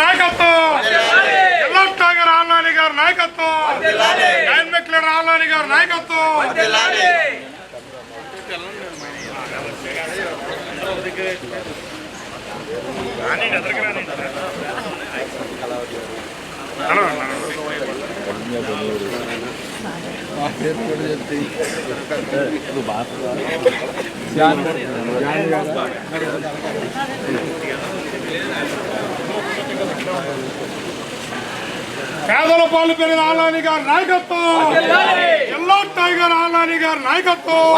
నాయకత్వం yellow tiger Alla Nani గారి నాయకత్వం లైన్ మెక్లర్ ఆల్నాని గారి నాయకత్వం హలో పేదల పాలు పెరిగిన ఆలాని గారి నాయకత్వం. ఎల్లో టైగర్ ఆలాని గారి నాయకత్వం.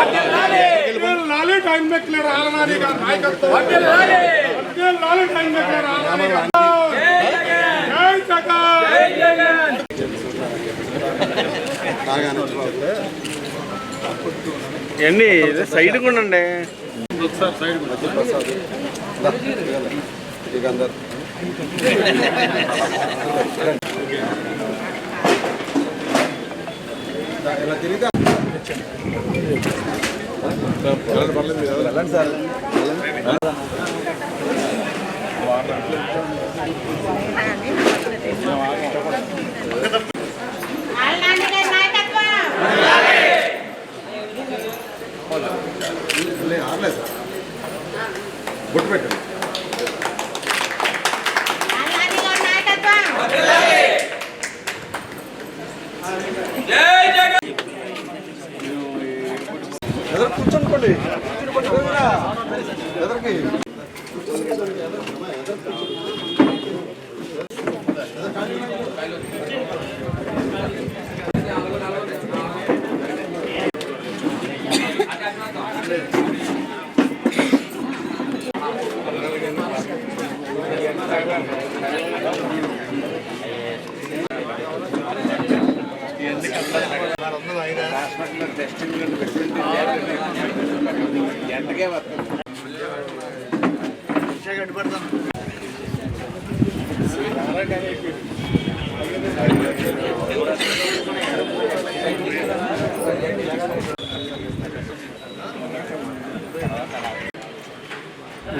లాలి టైం మెక్లర్ ఆలనాని గారి నాయకత్వం. లాలి టైం మెక్లర్ ఆలనాని గారి ఎన్ని? సైడ్ కూడా ఉండే ఆల్నాని గారి నాయకత్వం ఆల్నాని గారి నాయకత్వం కూర్చోనుకోండి ఎదరికి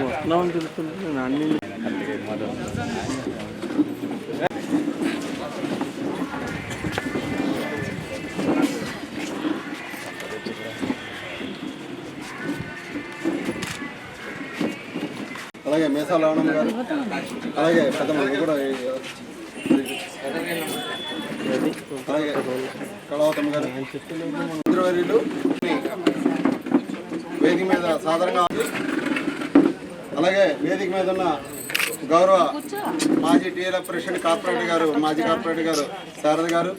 వస్తున్నామని తెలుస్తుంది అన్ని అలాగే మేసా లవణం గారు. అలాగే పెద్దమంది కూడా అలాగే కళావతమ్మ గారు. ఇంద్రవర్యులు వేదిక మీద సాధారణంగా అలాగే వేదిక మీద ఉన్న గౌరవ మాజీ టీఎల్ ప్రెసిడెంట్ కార్పొరేటర్ గారు మాజీ కార్పొరేటర్ గారు శారద గారు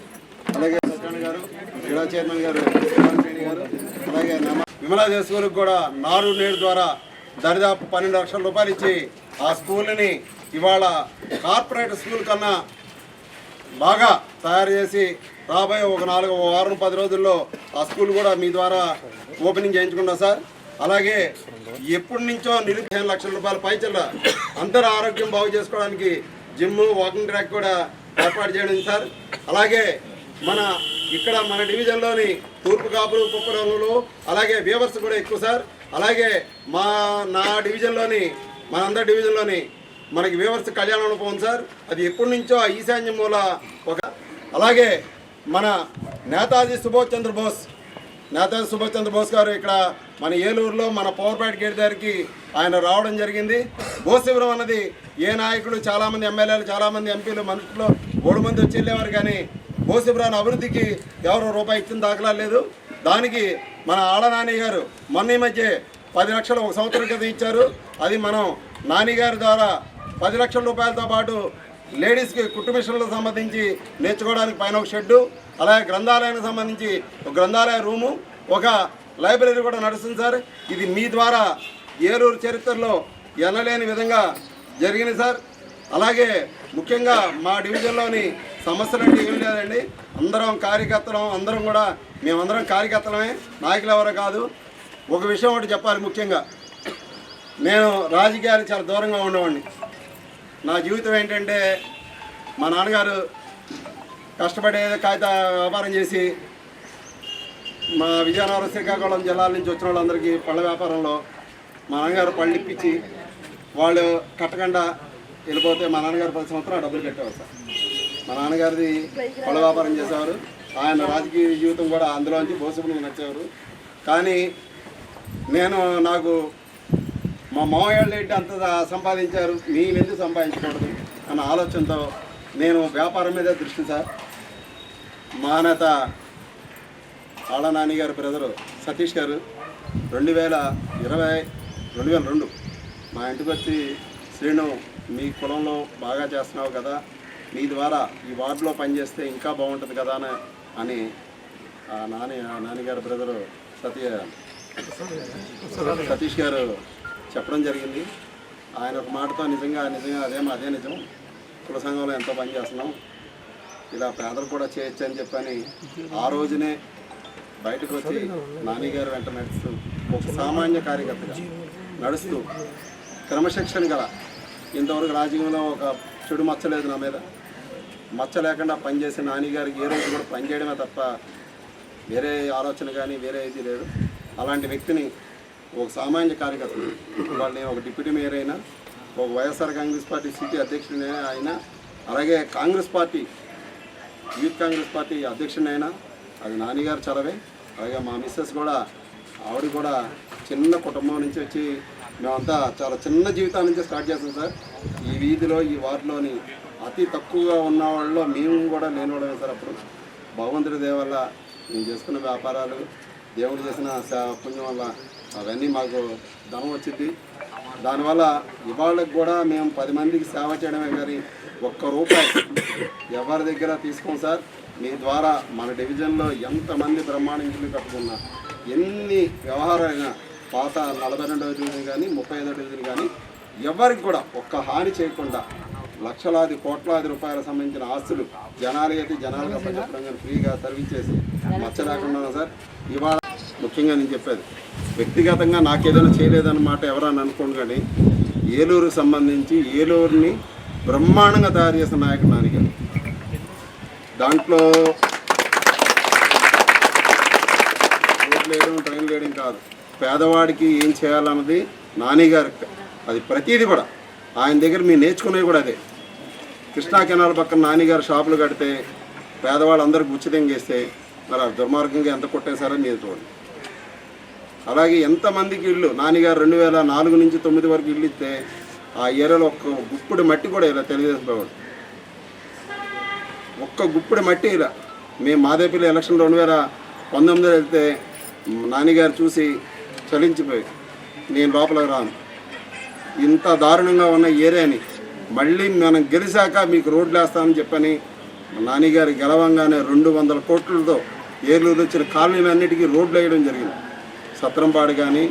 అలాగే సత్యనారాయణ గారు క్రీడా చైర్మన్ గారు గారు అలాగే నమ- విమలా స్కూల్కి కూడా నారు నేడు ద్వారా దరిదాపు పన్నెండు లక్షల రూపాయలు ఇచ్చి ఆ స్కూల్ని ఇవాళ కార్పొరేట్ స్కూల్ కన్నా బాగా తయారు చేసి రాబోయే ఒక నాలుగు వారం పది రోజుల్లో ఆ స్కూల్ కూడా మీ ద్వారా ఓపెనింగ్ చేయించుకున్నాం సార్. అలాగే ఎప్పటి నుంచో నిరుపేద లక్షల రూపాయల పైచల్ల అందరూ ఆరోగ్యం బాగు చేసుకోవడానికి జిమ్ వాకింగ్ ట్రాక్ కూడా ఏర్పాటు చేయడం సార్. అలాగే మన ఇక్కడ మన డివిజన్లోని తూర్పు కాపులు కుప్పరంలో అలాగే వ్యూవర్స్ కూడా ఎక్కువ సార్. అలాగే మా నా డివిజన్లోని మన అందరి డివిజన్లోని మనకి వ్యవస్థ కళ్యాణ అనుభవం సార్. అది ఎప్పటి నుంచో ఆ ఈశాన్య మూల ఒక అలాగే మన నేతాజీ సుభాష్ చంద్రబోస్. నేతాజీ సుభాష్ చంద్రబోస్ గారు ఇక్కడ మన ఏలూరులో మన పవర్పేట గేట్ దగ్గరికి ఆయన రావడం జరిగింది. భూశిబిరం అన్నది ఏ నాయకుడు చాలామంది ఎమ్మెల్యేలు చాలామంది ఎంపీలు మనుషులు మూడు మంది వచ్చి వెళ్ళేవారు కానీ భూశిబిరాన్ని అభివృద్ధికి ఎవరు రూపాయి ఇచ్చిన దాఖలా లేదు. దానికి మన ఆడనాని గారు మొన్న ఈ మధ్య పది లక్షలు ఒక సంవత్సరం కింద ఇచ్చారు. అది మనం నానిగారి ద్వారా పది లక్షల రూపాయలతో పాటు లేడీస్కి కుట్టు మిషన్లకు సంబంధించి నేర్చుకోవడానికి పైన ఒక షెడ్డు అలాగే గ్రంథాలయానికి సంబంధించి ఒక గ్రంథాలయ రూము ఒక లైబ్రరీ కూడా నడుస్తుంది సార్. ఇది మీ ద్వారా ఏలూరు చరిత్రలో ఎనలేని విధంగా జరిగింది సార్. అలాగే ముఖ్యంగా మా డివిజన్లోని సమస్యలు అంటే ఏం లేదండి. అందరం కార్యకర్తలం అందరం కూడా మేమందరం కార్యకర్తలమే. నాయకులు ఎవరో కాదు. ఒక విషయం ఒకటి చెప్పాలి ముఖ్యంగా. నేను రాజకీయాలకు చాలా దూరంగా ఉండేవాడిని. నా జీవితం ఏంటంటే మా నాన్నగారు కష్టపడే కాగిత వ్యాపారం చేసి మా విజయనగరం శ్రీకాకుళం జిల్లాల నుంచి వచ్చిన వాళ్ళందరికీ పళ్ళ వ్యాపారంలో మా నాన్నగారు పళ్ళు ఇప్పించి వాళ్ళు కట్టకుండా వెళ్ళిపోతే మా నాన్నగారు పది సంవత్సరాలు డబ్బులు కట్టేవారు సార్. మా నాన్నగారిది పళ్ళ వ్యాపారం చేసేవారు. ఆయన రాజకీయ జీవితం కూడా అందులోంచి బోసుకుని నచ్చేవారు కానీ నేను నాకు మా మామయ్య ఏంటి అంత సంపాదించారు? మేము ఎందుకు సంపాదించకూడదు? అన్న ఆలోచనతో నేను వ్యాపారం మీదే దృష్టి సార్. మా నేత ఆళ్ళ నాని బ్రదరు సతీష్ గారు రెండు వేల ఇరవై రెండు వేల రెండు. మా ఇంటికి వచ్చి శ్రీను మీ కులంలో బాగా చేస్తున్నావు కదా మీ ద్వారా ఈ వార్డులో పనిచేస్తే ఇంకా బాగుంటుంది కదా అని అని ఆ నాని ఆ బ్రదరు సతీ సతీష్ గారు చెప్పడం జరిగింది. ఆయన ఒక మాటతో నిజంగా నిజంగా అదేమో అదే నిజం. కుల సంఘంలో ఎంతో పని చేస్తున్నాం. ఇలా పేదలు కూడా చేయొచ్చు అని చెప్పని ఆ రోజునే బయటకు వచ్చి నానిగారు వెంట నడుస్తూ ఒక సామాన్య కార్యకర్తగా నడుస్తూ క్రమశిక్షణ గల ఇంతవరకు రాజకీయంలో ఒక చెడు మచ్చలేదు నా మీద. మచ్చ లేకుండా పనిచేసే నానిగారికి ఏ రోజు కూడా పనిచేయడమే తప్ప వేరే ఆలోచన కానీ వేరే ఇది లేదు. అలాంటి వ్యక్తిని ఒక సామాన్య కార్యకర్తని వాళ్ళు నేను ఒక డిప్యూటీ మేయర్ అయినా ఒక వైఎస్ఆర్ కాంగ్రెస్ పార్టీ సిటీ అధ్యక్షుడిని అయినా అలాగే Congress party youth Congress party అధ్యక్షుడినైనా అది నాన్నగారు చలవే అలాగే మా మిస్సెస్ కూడా ఆవిడ కూడా చిన్న కుటుంబం నుంచి వచ్చి మేమంతా చాలా చిన్న జీవితాల నుంచి స్టార్ట్ చేస్తాం సార్. ఈ వీధిలో ఈ వార్డులోని అతి తక్కువగా ఉన్న వాళ్ళలో మేము కూడా లేనివాళ్ళమే సార్ అప్పుడు. భగవంతుడి దేవల్ల నేను మేము చేసుకున్న వ్యాపారాలు దేవుడు చేసిన సేవ పుణ్యం వల్ల అవన్నీ మాకు ధనం వచ్చింది. దానివల్ల ఇవాళకి కూడా మేము పది మందికి సేవ చేయడమే కానీ ఒక్క రూపాయి ఎవరి దగ్గర తీసుకోం సార్? మీ ద్వారా మన డివిజన్లో ఎంతమంది బ్రహ్మాండ కట్టుకున్నా ఎన్ని వ్యవహారాలైనా పాత నలభై రెండవ డివిజన్ కానీ ముప్పై ఐదో డివిజన్ కానీ ఎవరికి కూడా ఒక్క హాని చేయకుండా లక్షలాది కోట్లాది రూపాయలకు సంబంధించిన ఆస్తులు జనాలు అయితే జనాలుగా కానీ ఫ్రీగా సర్వీస్ చేసి మచ్చ లేకుండా సార్. ఇవాళ ముఖ్యంగా నేను చెప్పేది వ్యక్తిగతంగా నాకేదైనా చేయలేదన్నమాట ఎవరని అనుకోండి కానీ ఏలూరుకు సంబంధించి ఏలూరుని బ్రహ్మాండంగా తయారు చేసిన నాయకుడు నాన్నగారు దాంట్లో రోడ్లు వేయడం ట్రైన్లు వేయడం కాదు. పేదవాడికి ఏం చేయాలన్నది నానిగారు అది ప్రతిదీ కూడా. ఆయన దగ్గర మీరు నేర్చుకునేవి కూడా అదే. కృష్ణా కెనాల్ పక్కన నానిగారు షాపులు కడితే పేదవాళ్ళందరికీ ఉచితంగా ఇస్తే మరి ఆ దుర్మార్గంగా ఎంత కొట్టేశారో మీరు చూడండి అలాగే ఎంతమందికి ఇల్లు? నాన్నగారు రెండు వేల నాలుగు నుంచి తొమ్మిది వరకు ఇల్లు ఇస్తే ఆ ఏరియాలో ఒక్క గుప్పుడు మట్టి కూడా ఇలా తెలుగుదేశం ప్రభుత్వం ఒక్క గుప్పుడు మట్టి ఇలా. మేము మాదేపల్లి ఎలక్షన్ రెండు వేల పంతొమ్మిదిలో వెళ్తే నాన్నగారు చూసి చలించిపోయి నేను లోపలికి రాను. ఇంత దారుణంగా ఉన్న ఏరియాని మళ్ళీ మనం గెలిచాక మీకు రోడ్లు వేస్తామని చెప్పని నాన్నగారు గెలవంగానే రెండు వందల కోట్లతో ఏలూరు వచ్చిన కాలనీలన్నిటికీ రోడ్లు వేయడం జరిగింది. సత్రంపాడు కానీ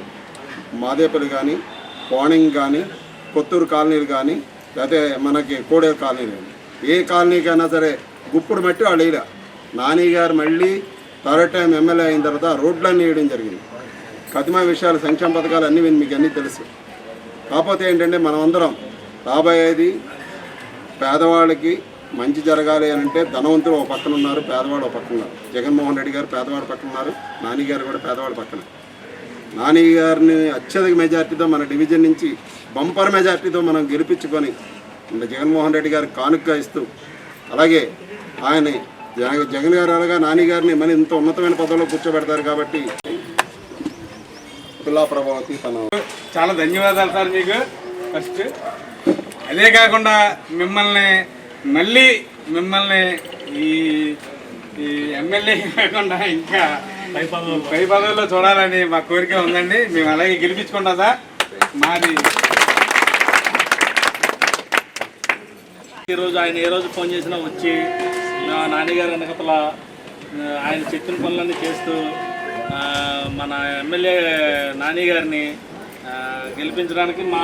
మాదేపల్లి కానీ కోణింగ్ కానీ కొత్తూరు కాలనీలు కానీ లేకపోతే మనకి కోడేరు కాలనీలు కానీ ఏ కాలనీకైనా సరే గుప్పుడు మట్టి వాళ్ళు ఇలా నాని గారు మళ్ళీ థర్డ్ టైం ఎమ్మెల్యే అయిన తర్వాత రోడ్లన్నీ వేయడం జరిగింది. కతిమ విషయాలు సంక్షేమ పథకాలు అన్నీ మీకు అన్నీ తెలుసు. కాకపోతే ఏంటంటే మనం అందరం రాబోయేది పేదవాళ్ళకి మంచి జరగాలి అని అంటే ధనవంతులు ఒక పక్కన ఉన్నారు పేదవాడు ఒక పక్కన ఉన్నారు. జగన్మోహన్ రెడ్డి గారు పేదవాడు పక్కన ఉన్నారు నాని గారు కూడా పేదవాడి పక్కన. నాని గారిని అత్యధిక మెజార్టీతో మన డివిజన్ నుంచి బంపర్ మెజార్టీతో మనం గెలిపించుకొని జగన్మోహన్ రెడ్డి గారికి కానుక ఇస్తూ అలాగే ఆయన జగన్ గారు అలాగా నాని గారిని మన ఇంత ఉన్నతమైన పదవిలో కూర్చోబెడతారు కాబట్టి పిల్లా ప్రభావతి తన చాలా ధన్యవాదాలు సార్ మీకు. ఫస్ట్ అదే కాకుండా మిమ్మల్ని మళ్ళీ మిమ్మల్ని ఈ ఈ ఎమ్మెల్యే కాకుండా ఇంకా పై పదవుల్లో. చూడాలని మా కోరిక ఉందండి. మేము అలాగే గెలిపించుకుంటాం సార్. మాది ఈరోజు ఆయన ఏ రోజు ఫోన్ చేసినా వచ్చి నా నాన్నగారు వెనకతల ఆ, ఆయన చెప్పిన పనులన్నీ చేస్తూ మన ఎమ్మెల్యే నాని గారిని గెలిపించడానికి మా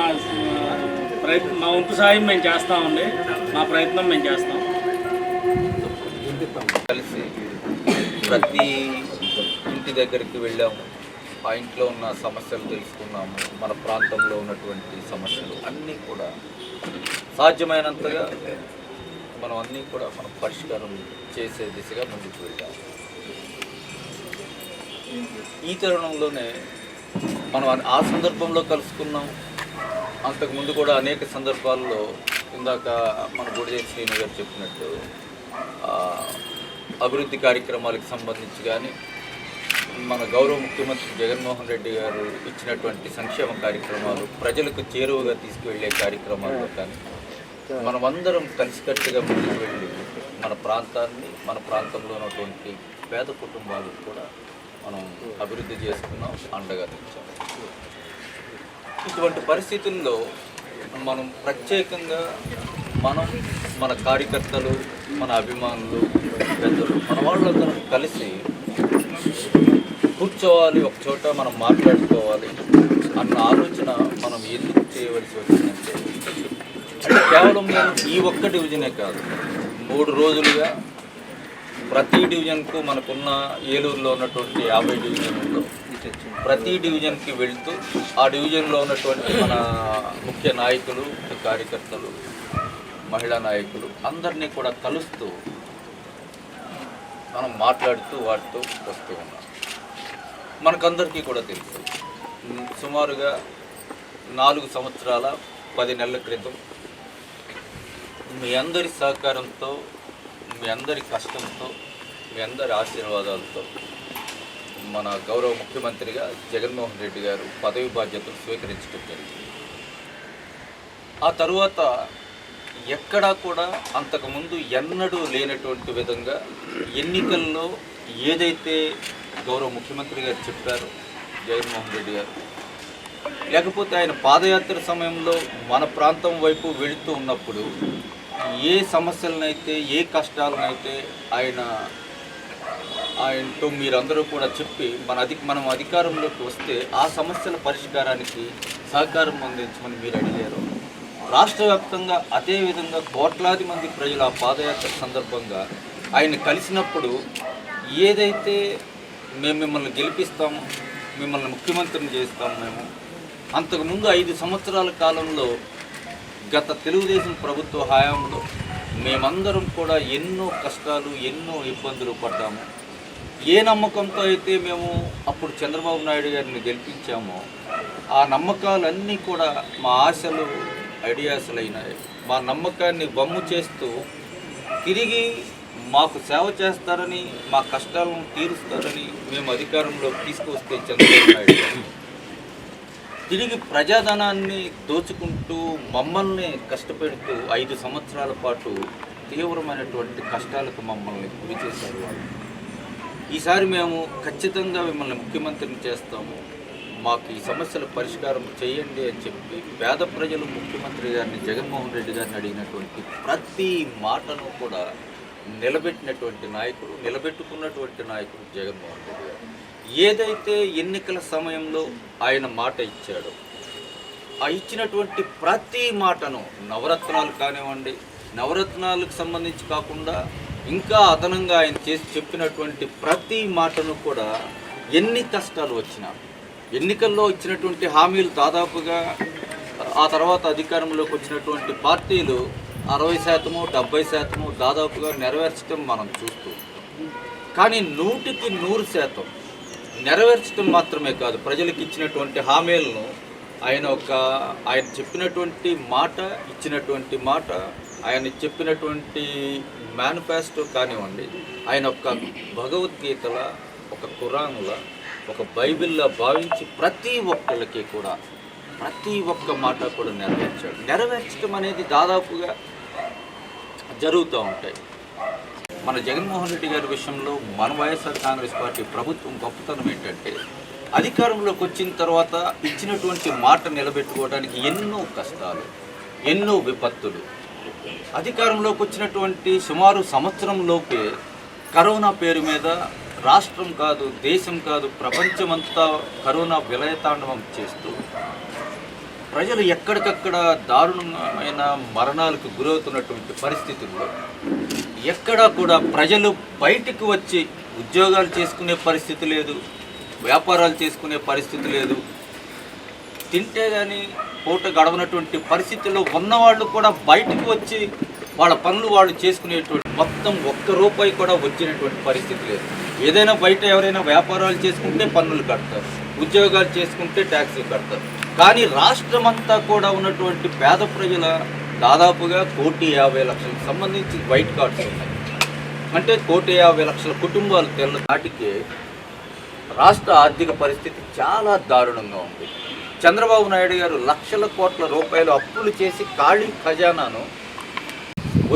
ప్రయత్నం మా వంతు సాయం మేము చేస్తామండి మా ప్రయత్నం మేము చేస్తాం. ప్రతి ఇంటి దగ్గరికి వెళ్ళాము. ఆ ఇంట్లో ఉన్న సమస్యలు తెలుసుకున్నాము. మన ప్రాంతంలో ఉన్నటువంటి సమస్యలు అన్నీ కూడా సాధ్యమైనంతగా మనం అన్నీ కూడా మనం పరిష్కారం చేసే దిశగా ముందుకు వెళ్ళాము. ఈ తరుణంలోనే మనం ఆ సందర్భంలో కలుసుకున్నాం. అంతకుముందు కూడా అనేక సందర్భాల్లో ఇందాక మన గుడిదేవి శ్రీను గారు చెప్పినట్టు అభివృద్ధి కార్యక్రమాలకు సంబంధించి కానీ మన గౌరవ ముఖ్యమంత్రి జగన్మోహన్ రెడ్డి గారు ఇచ్చినటువంటి సంక్షేమ కార్యక్రమాలు ప్రజలకు చేరువగా తీసుకువెళ్ళే కార్యక్రమాలు కానీ మనమందరం కలిసికట్టుగా ముందుకు వెళ్ళి మన ప్రాంతాన్ని మన ప్రాంతంలో ఉన్నటువంటి పేద కుటుంబాలకు కూడా మనం అభివృద్ధి చేసుకున్నాం అండగా తెచ్చాం ఇటువంటి పరిస్థితుల్లో మనం ప్రత్యేకంగా మనం మన కార్యకర్తలు మన అభిమానులు పెద్దలు మన వాళ్ళందరం కలిసి కూర్చోవాలి ఒక చోట మనం మాట్లాడుకోవాలి అన్న ఆలోచన మనం ఎందుకు చేయవలసి వచ్చిందంటే అంటే కేవలం నేను ఈ ఒక్క డివిజనే కాదు మూడు రోజులుగా ప్రతి డివిజన్కు మనకున్న ఏలూరులో ఉన్నటువంటి యాభై డివిజన్లో ప్రతి డివిజన్కి వెళ్తూ ఆ డివిజన్లో ఉన్నటువంటి మన ముఖ్య నాయకులు కార్యకర్తలు మహిళా నాయకులు అందరినీ కూడా కలుస్తూ మనం మాట్లాడుతూ వాటితో వస్తూ ఉన్నాం. మనకందరికీ కూడా తెలుసు. సుమారుగా నాలుగు సంవత్సరాల పది నెలల క్రితం మీ అందరి సహకారంతో మీ అందరి కష్టంతో మీ అందరి ఆశీర్వాదాలతో మన గౌరవ ముఖ్యమంత్రిగా జగన్మోహన్ రెడ్డి గారు పదవి బాధ్యతలు స్వీకరించడం జరిగింది. ఆ తరువాత ఎక్కడా కూడా అంతకుముందు ఎన్నడూ లేనటువంటి విధంగా ఎన్నికల్లో ఏదైతే గౌరవ ముఖ్యమంత్రి గారు చెప్పారు జగన్మోహన్ రెడ్డి గారు లేకపోతే ఆయన పాదయాత్ర సమయంలో మన ప్రాంతం వైపు వెళుతూ ఉన్నప్పుడు ఏ సమస్యలనైతే ఏ కష్టాలనైతే ఆయన ఆయనతో మీరందరూ కూడా చెప్పి మన అధిక మనం అధికారంలోకి వస్తే ఆ సమస్యల పరిష్కారానికి సహకారం అందించమని మీరు అడిగారు. రాష్ట్ర వ్యాప్తంగా అదేవిధంగా కోట్లాది మంది ప్రజలు ఆ పాదయాత్ర సందర్భంగా ఆయన కలిసినప్పుడు ఏదైతే మేము మిమ్మల్ని గెలిపిస్తాము మిమ్మల్ని ముఖ్యమంత్రిని చేస్తాము మేము అంతకుముందు ఐదు సంవత్సరాల కాలంలో గత తెలుగుదేశం ప్రభుత్వ హయాంలో మేమందరం కూడా ఎన్నో కష్టాలు ఎన్నో ఇబ్బందులు పడ్డాము. ఏ నమ్మకంతో అయితే మేము అప్పుడు చంద్రబాబు నాయుడు గారిని గెలిపించామో ఆ నమ్మకాలన్నీ కూడా మా ఆశలు ఐడియాస్లైనాయి. మా నమ్మకాన్ని బొమ్ము చేస్తూ తిరిగి మాకు సేవ చేస్తారని మా కష్టాలను తీరుస్తారని మేము అధికారంలో తీసుకొస్తే చంద్రబాబు నాయుడు తిరిగి ప్రజాధనాన్ని దోచుకుంటూ మమ్మల్ని కష్టపెడుతూ ఐదు సంవత్సరాల పాటు తీవ్రమైనటువంటి కష్టాలకు మమ్మల్ని గురి చేశారు వాళ్ళు. ఈసారి మేము ఖచ్చితంగా మిమ్మల్ని ముఖ్యమంత్రిని చేస్తాము. మాకు ఈ సమస్యల పరిష్కారం చేయండి అని చెప్పి పేద ప్రజలు ముఖ్యమంత్రి గారిని జగన్మోహన్ రెడ్డి గారిని అడిగినటువంటి ప్రతి మాటను కూడా నిలబెట్టినటువంటి నాయకుడు నిలబెట్టుకున్నటువంటి నాయకుడు జగన్మోహన్ రెడ్డి గారు. ఏదైతే ఎన్నికల సమయంలో ఆయన మాట ఇచ్చాడో ఆ ఇచ్చినటువంటి ప్రతి మాటను నవరత్నాలు కానివ్వండి నవరత్నాలకు సంబంధించి కాకుండా ఇంకా అదనంగా ఆయన చేసి చెప్పినటువంటి ప్రతి మాటను కూడా ఎన్ని కష్టాలు వచ్చినా ఎన్నికల్లో ఇచ్చినటువంటి హామీలు దాదాపుగా ఆ తర్వాత అధికారంలోకి వచ్చినటువంటి పార్టీలు అరవై శాతము డెబ్బై శాతము దాదాపుగా నెరవేర్చడం మనం చూస్తూ కానీ నూటికి నూరు శాతం నెరవేర్చడం మాత్రమే కాదు. ప్రజలకు ఇచ్చినటువంటి హామీలను ఆయన ఒక ఆయన చెప్పినటువంటి మాట ఇచ్చినటువంటి మాట ఆయన చెప్పినటువంటి మేనిఫెస్టో కానివ్వండి ఆయన ఒక భగవద్గీతల ఒక ఖురానుల ఒక బైబిల్లా భావించి ప్రతి ఒక్కళ్ళకి కూడా ప్రతి ఒక్క మాట కూడా నెరవేర్చాడు. నెరవేర్చడం అనేది దాదాపుగా జరుగుతూ ఉంటాయి. మన జగన్మోహన్ రెడ్డి గారి విషయంలో మన వైఎస్ఆర్ కాంగ్రెస్ పార్టీ ప్రభుత్వం గొప్పతనం ఏంటంటే అధికారంలోకి వచ్చిన తర్వాత ఇచ్చినటువంటి మాట నిలబెట్టుకోవడానికి ఎన్నో కష్టాలు ఎన్నో విపత్తులు. అధికారంలోకి వచ్చినటువంటి సుమారు సంవత్సరంలోపే కరోనా పేరు మీద రాష్ట్రం కాదు దేశం కాదు ప్రపంచమంతా కరోనా విలయతాండవం చేస్తూ ప్రజలు ఎక్కడికక్కడ దారుణమైన మరణాలకు గురవుతున్నటువంటి పరిస్థితుల్లో ఎక్కడా కూడా ప్రజలు బయటికి వచ్చి ఉద్యోగాలు చేసుకునే పరిస్థితి లేదు వ్యాపారాలు చేసుకునే పరిస్థితి లేదు. తింటే కానీ పూట గడవనటువంటి పరిస్థితుల్లో ఉన్నవాళ్ళు కూడా బయటికి వచ్చి వాళ్ళ పనులు వాళ్ళు చేసుకునేటువంటి మొత్తం ఒక్క రూపాయి కూడా వచ్చినటువంటి పరిస్థితి లేదు. ఏదైనా బయట ఎవరైనా వ్యాపారాలు చేసుకుంటే పన్నులు కడతారు ఉద్యోగాలు చేసుకుంటే ట్యాక్సీలు కడతారు. కానీ రాష్ట్రం అంతా కూడా ఉన్నటువంటి పేద ప్రజల దాదాపుగా కోటి యాభై లక్షలకు సంబంధించి వైట్ కార్డ్స్ ఉన్నాయి. అంటే కోటి యాభై లక్షల కుటుంబాలు తెల్ల నాటికి రాష్ట్ర ఆర్థిక పరిస్థితి చాలా దారుణంగా ఉంది. చంద్రబాబు నాయుడు గారు లక్షల కోట్ల రూపాయలు అప్పులు చేసి ఖాళీ ఖజానాను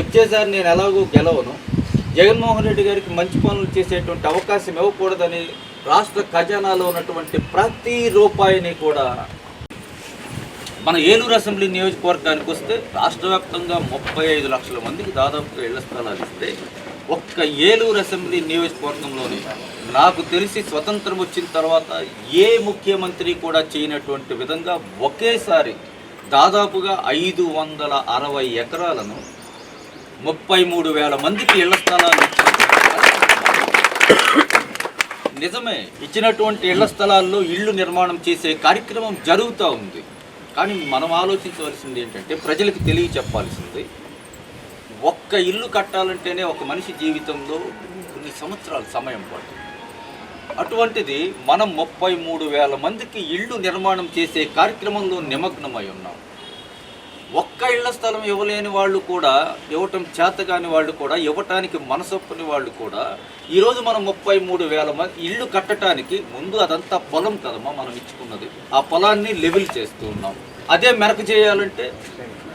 వచ్చేసారి నేను ఎలాగో గెలవను జగన్మోహన్ రెడ్డి గారికి మంచి పనులు చేసేటువంటి అవకాశం ఇవ్వకూడదని రాష్ట్ర ఖజానాలో ఉన్నటువంటి ప్రతి రూపాయిని కూడా మన ఏలూరు అసెంబ్లీ నియోజకవర్గానికి వస్తే రాష్ట్ర వ్యాప్తంగా ముప్పై ఐదు లక్షల మందికి దాదాపుగా ఇళ్ళ స్థలాలు ఇస్తే ఒక్క ఏలూరు అసెంబ్లీ నియోజకవర్గంలోని నాకు తెలిసి స్వతంత్రం వచ్చిన తర్వాత ఏ ముఖ్యమంత్రి కూడా చేయనటువంటి విధంగా ఒకేసారి దాదాపుగా ఐదు వందల అరవై ఎకరాలను ముప్పై మూడు వేల మందికి ఇళ్ళ స్థలాలు నిజమే ఇచ్చినటువంటి ఇళ్ళ స్థలాల్లో ఇళ్ళు నిర్మాణం చేసే కార్యక్రమం జరుగుతూ ఉంది. కానీ మనం ఆలోచించవలసింది ఏంటంటే ప్రజలకు తెలియ చెప్పాల్సింది ఒక్క ఇల్లు కట్టాలంటేనే ఒక మనిషి జీవితంలో కొన్ని సంవత్సరాలు సమయం పడుతుంది. అటువంటిది మనం ముప్పై మూడు వేల మందికి ఇళ్ళు నిర్మాణం చేసే కార్యక్రమంలో నిమగ్నమై ఉన్నాం. ఒక్క ఇళ్ళ స్థలం ఇవ్వలేని వాళ్ళు కూడా ఇవ్వటం చేతగాని వాళ్ళు కూడా ఇవ్వటానికి మనసొప్పని వాళ్ళు కూడా ఈరోజు మనం ముప్పై మూడు వేల మంది ఇళ్ళు కట్టడానికి ముందు అదంతా పొలం కదమ్మా మనం ఇచ్చుకున్నది. ఆ పొలాన్ని లెవెల్ చేస్తూ ఉన్నాం. అదే మెరక చేయాలంటే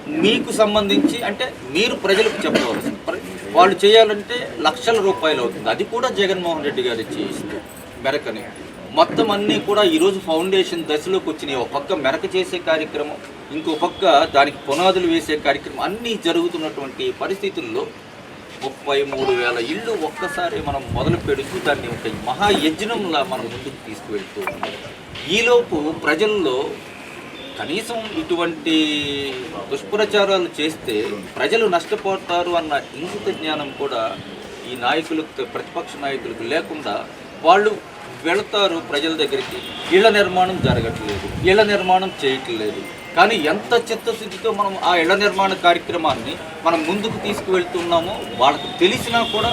మీకు సంబంధించి అంటే మీరు ప్రజలకు చెప్పవలసింది. వాళ్ళు చేయాలంటే లక్షల రూపాయలు అవుతుంది. అది కూడా జగన్మోహన్ రెడ్డి గారు చేయిస్తారు మెరకని. మొత్తం అన్నీ కూడా ఈరోజు ఫౌండేషన్ దశలోకి వచ్చినాయి. ఒక పక్క మెరక చేసే కార్యక్రమం ఇంకో పక్క దానికి పునాదులు వేసే కార్యక్రమం అన్నీ జరుగుతున్నటువంటి పరిస్థితుల్లో ముప్పై మూడు వేల ఇళ్ళు ఒక్కసారి మనం మొదలు పెడుతూ దాన్ని ఒక మహాయజ్ఞంలా మనం ముందుకు తీసుకువెళ్తూ ఉన్నాం. ఈలోపు ప్రజల్లో కనీసం ఇటువంటి దుష్ప్రచారాలు చేస్తే ప్రజలు నష్టపోతారు అన్న ఇంగిత జ్ఞానం కూడా ఈ నాయకులకు ప్రతిపక్ష నాయకులకు లేకుండా వాళ్ళు వెళతారు ప్రజల దగ్గరికి. ఇళ్ళ నిర్మాణం జరగట్లేదు. ఇళ్ళ నిర్మాణం చేయట్లేదు. కానీ ఎంత చిత్తశుద్ధితో మనం ఆ ఇళ్ళ నిర్మాణ కార్యక్రమాన్ని మనం ముందుకు తీసుకువెళ్తున్నామో వాళ్ళకి తెలిసినా కూడా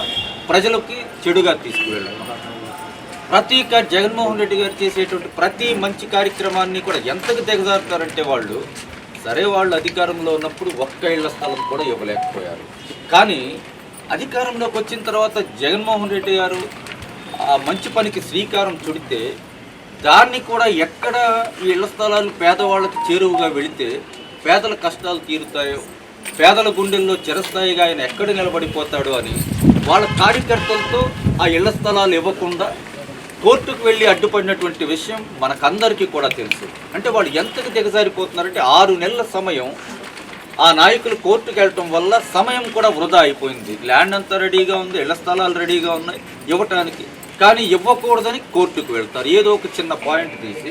ప్రజలకి చెడుగా తీసుకువెళ్తున్నాం ప్రతి జగన్మోహన్ రెడ్డి గారు చేసేటువంటి ప్రతి మంచి కార్యక్రమాన్ని కూడా ఎంతకు దిగజారుతారంటే వాళ్ళు సరే వాళ్ళు అధికారంలో ఉన్నప్పుడు ఒక్క ఇళ్ళ స్థలం కూడా ఇవ్వలేకపోయారు. కానీ అధికారంలోకి వచ్చిన తర్వాత జగన్మోహన్ రెడ్డి గారు ఆ మంచి పనికి శ్రీకారం చుడితే దాన్ని కూడా ఎక్కడ ఈ ఇళ్ళ స్థలాలు పేదవాళ్ళకి చేరువుగా వెళితే పేదల కష్టాలు తీరుతాయో పేదల గుండెల్లో చిరస్థాయిగా ఆయన ఎక్కడ నిలబడిపోతాడు అని వాళ్ళ కార్యకర్తలతో ఆ ఇళ్ళ స్థలాలు ఇవ్వకుండా కోర్టుకు వెళ్ళి అడ్డుపడినటువంటి విషయం మనకందరికీ కూడా తెలుసు. అంటే వాళ్ళు ఎంతకు దిగజారిపోతున్నారంటే ఆరు నెలల సమయం ఆ నాయకులు కోర్టుకు వెళ్ళటం వల్ల సమయం కూడా వృధా అయిపోయింది. ల్యాండ్ అంతా రెడీగా ఉంది ఇళ్ళ స్థలాలు రెడీగా ఉన్నాయి. ఇవ్వటానికి కానీ ఇవ్వకూడదని కోర్టుకు వెళ్తారు. ఏదో ఒక చిన్న పాయింట్ తీసి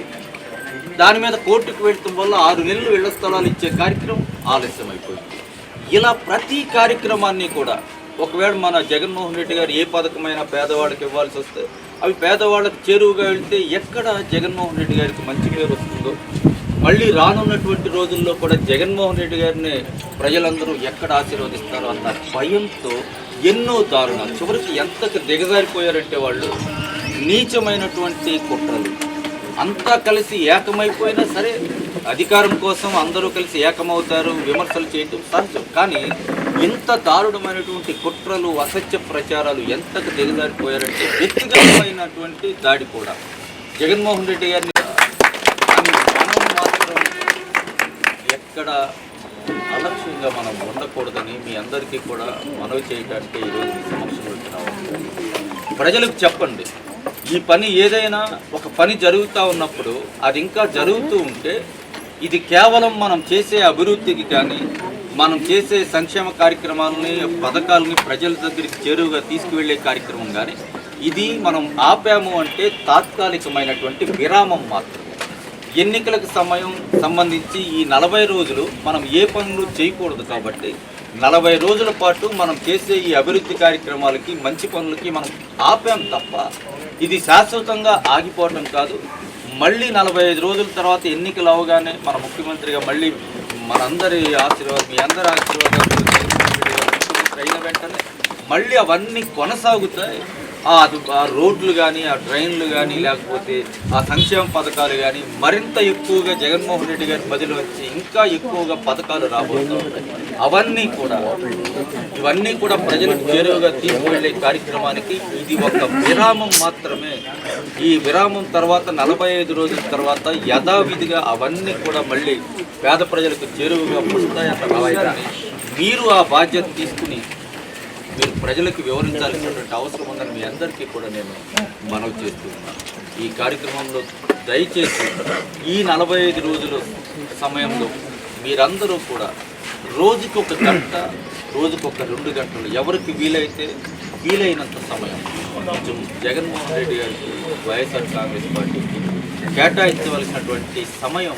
దాని మీద కోర్టుకు వెళ్ళటం వల్ల ఆరు నెలలు ఇళ్ళ స్థలాలు ఇచ్చే కార్యక్రమం ఆలస్యం అయిపోయింది ఇలా ప్రతి కార్యక్రమాన్ని కూడా ఒకవేళ మన జగన్మోహన్ రెడ్డి గారు ఏ పథకమైనా పేదవాళ్ళకి ఇవ్వాల్సి వస్తే అవి పేదవాళ్ళకి చేరువుగా వెళ్తే ఎక్కడ జగన్మోహన్ రెడ్డి గారికి మంచి పేరు వస్తుందో మళ్ళీ రానున్నటువంటి రోజుల్లో కూడా జగన్మోహన్ రెడ్డి గారిని ప్రజలందరూ ఎక్కడ ఆశీర్వదిస్తారో అన్న భయంతో ఎన్నో దారుణాలు. చివరికి ఎంతకు దిగజారిపోయారంటే వాళ్ళు? నీచమైనటువంటి కుట్రలు. అంతా కలిసి ఏకమైపోయినా సరే అధికారం కోసం అందరూ కలిసి ఏకమవుతారు విమర్శలు చేయటం సహజం. కానీ ఇంత దారుణమైనటువంటి కుట్రలు అసత్య ప్రచారాలు ఎంతకు దిగజారిపోయారంటే వ్యక్తిగతమైనటువంటి దాడి కూడా. జగన్మోహన్ రెడ్డి గారిని మనం మాత్రం ఎక్కడ అలక్ష్యంగా మనం ఉండకూడదని మీ అందరికీ కూడా మనవి చేయడానికి ఈరోజు మీ సమక్షంలో ప్రజలకు చెప్పండి ఈ పని ఏదైనా ఒక పని జరుగుతూ ఉన్నప్పుడు అది ఇంకా జరుగుతూ ఉంటే ఇది కేవలం మనం చేసే అభివృద్ధికి కానీ మనం చేసే సంక్షేమ కార్యక్రమాలని పథకాలని ప్రజల దగ్గరికి చేరువుగా తీసుకువెళ్ళే కార్యక్రమం కానీ ఇది మనం ఆపాము అంటే తాత్కాలికమైనటువంటి విరామం మాత్రం ఎన్నికలకు సమయం సంబంధించి ఈ నలభై రోజులు మనం ఏ పనులు చేయకూడదు కాబట్టి నలభై రోజుల పాటు మనం చేసే ఈ అభివృద్ధి కార్యక్రమాలకి మంచి పనులకి మనం ఆపాం తప్ప ఇది శాశ్వతంగా ఆగిపోవటం కాదు. మళ్ళీ నలభై ఐదు రోజుల తర్వాత ఎన్నికలు అవగానే మన ముఖ్యమంత్రిగా మళ్ళీ మనందరి ఆశీర్వాదం మీ అందరి ఆశీర్వాదాలు ముఖ్యమంత్రి అయిన వెంటనే మళ్ళీ అవన్నీ కొనసాగుతాయి. ఆ రోడ్లు కానీ ఆ ట్రైన్లు కానీ లేకపోతే ఆ సంక్షేమ పథకాలు కానీ మరింత ఎక్కువగా జగన్మోహన్ రెడ్డి గారి బదిలో వచ్చి ఇంకా ఎక్కువగా పథకాలు రాబోతున్నాయి. అవన్నీ కూడా ఇవన్నీ కూడా ప్రజలకు చేరువగా తీసుకువెళ్ళే కార్యక్రమానికి ఇది ఒక విరామం మాత్రమే. ఈ విరామం తర్వాత నలభై ఐదు రోజుల తర్వాత యథావిధిగా అవన్నీ కూడా మళ్ళీ పేద ప్రజలకు చేరువగా వస్తాయన్న విషయాన్ని మీరు ఆ బాధ్యత తీసుకుని మీరు ప్రజలకు వివరించాల్సినటువంటి అవసరం ఉందని మీ అందరికీ కూడా నేను మనవి చేస్తున్నాను ఈ కార్యక్రమంలో దయచేసి ఈ నలభై ఐదు రోజుల సమయంలో మీరందరూ కూడా రోజుకి ఒక గంట రోజుకొక ఒక రెండు గంటలు ఎవరికి వీలైతే వీలైనంత సమయం కొంచెం జగన్మోహన్ రెడ్డి గారికి వైఎస్ఆర్ కాంగ్రెస్ పార్టీకి కేటాయించవలసినటువంటి సమయం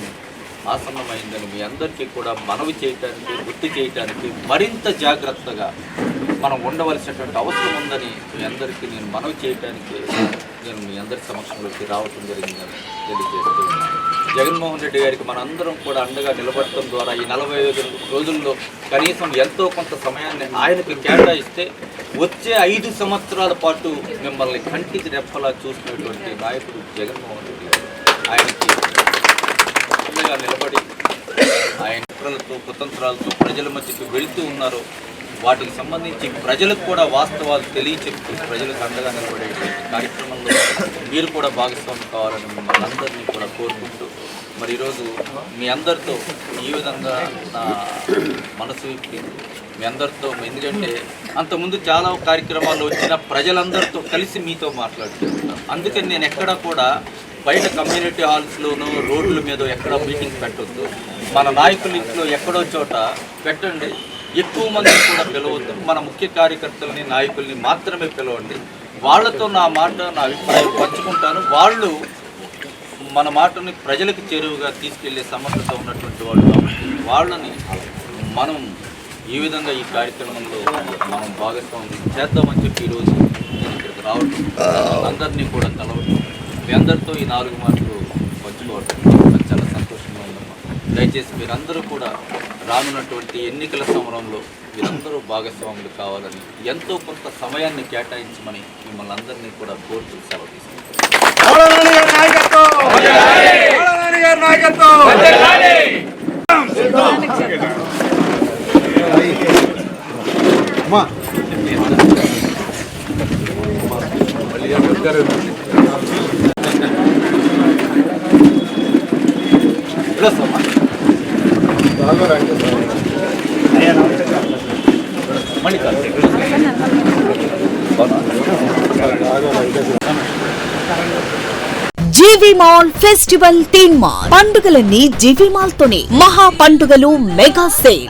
ఆసన్నమైందని మీ అందరికీ కూడా మనవి చేయటానికి గుర్తు చేయటానికి మరింత జాగ్రత్తగా మనం ఉండవలసినటువంటి అవసరం ఉందని మీ అందరికీ నేను మనవి చేయటానికి నేను మీ అందరి సమక్షంలోకి రావటం జరిగిందని తెలియజేస్తున్నాను జగన్మోహన్ రెడ్డి గారికి మనందరం కూడా అండగా నిలబడటం ద్వారా ఈ నలభై ఐదు రోజుల్లో కనీసం ఎంతో కొంత సమయాన్ని ఆయనకు కేటాయిస్తే వచ్చే ఐదు సంవత్సరాల పాటు మిమ్మల్ని కంటికి రెప్పలా చూసినటువంటి నాయకుడు జగన్మోహన్ రెడ్డి గారు. ఆయనకి అండగా నిలబడి ఆయన కుట్రలతో కుతంత్రాలతో ప్రజల మధ్యకి వెళుతూ ఉన్నారో వాటికి సంబంధించి ప్రజలకు కూడా వాస్తవాలు తెలియచెప్తూ ప్రజలకు అండగా నిలబడేటువంటి కార్యక్రమంలో మీరు కూడా భాగస్వామి కావాలని మిమ్మల్ని అందరినీ కూడా కోరుకుంటూ మరి ఈరోజు మీ అందరితో ఈ విధంగా నా మనసు మీ అందరితో ఎందుకంటే అంతకుముందు చాలా కార్యక్రమాలు వచ్చిన ప్రజలందరితో కలిసి మీతో మాట్లాడుతున్నాను అందుకని నేను ఎక్కడ కూడా బయట కమ్యూనిటీ హాల్స్లోనూ రోడ్ల మీద ఎక్కడ మీటింగ్ పెట్టొద్దు. మన నాయకుల ఇంట్లో ఎక్కడో చోట పెట్టండి. ఎక్కువ మందిని కూడా పిలవద్దు. మన ముఖ్య కార్యకర్తలని నాయకుల్ని మాత్రమే పిలవండి. వాళ్ళతో నా మాట నా అభిప్రాయం పంచుకుంటాను. వాళ్ళు మన మాటని ప్రజలకు చేరువుగా తీసుకెళ్ళే సమర్థత ఉన్నటువంటి వాళ్ళు కాబట్టి వాళ్ళని మనం ఈ విధంగా ఈ కార్యక్రమంలో మనం భాగస్వామ్యం చేద్దామని చెప్పి ఈరోజు నేను ఇక్కడికి రావడం అందరినీ కూడా కలవడం మీ అందరితో ఈ నాలుగు మాటలు పంచుకోవడం నాకు చాలా సంతోషంగా ఉందమ్మా దయచేసి మీరందరూ కూడా రానున్నటువంటి ఎన్నికల సమరంలో మీరందరూ భాగస్వాములు కావాలని ఎంతో కొంత సమయాన్ని కేటాయించమని మిమ్మల్ని అందరినీ కూడా కోరుతూ సెలవు తీసుకుంటాను అమ్మా G V mall festival theme mall పండుగలన్నీ జీవి మాల్ తోనే మహా పండుగలు మెగా సేల్.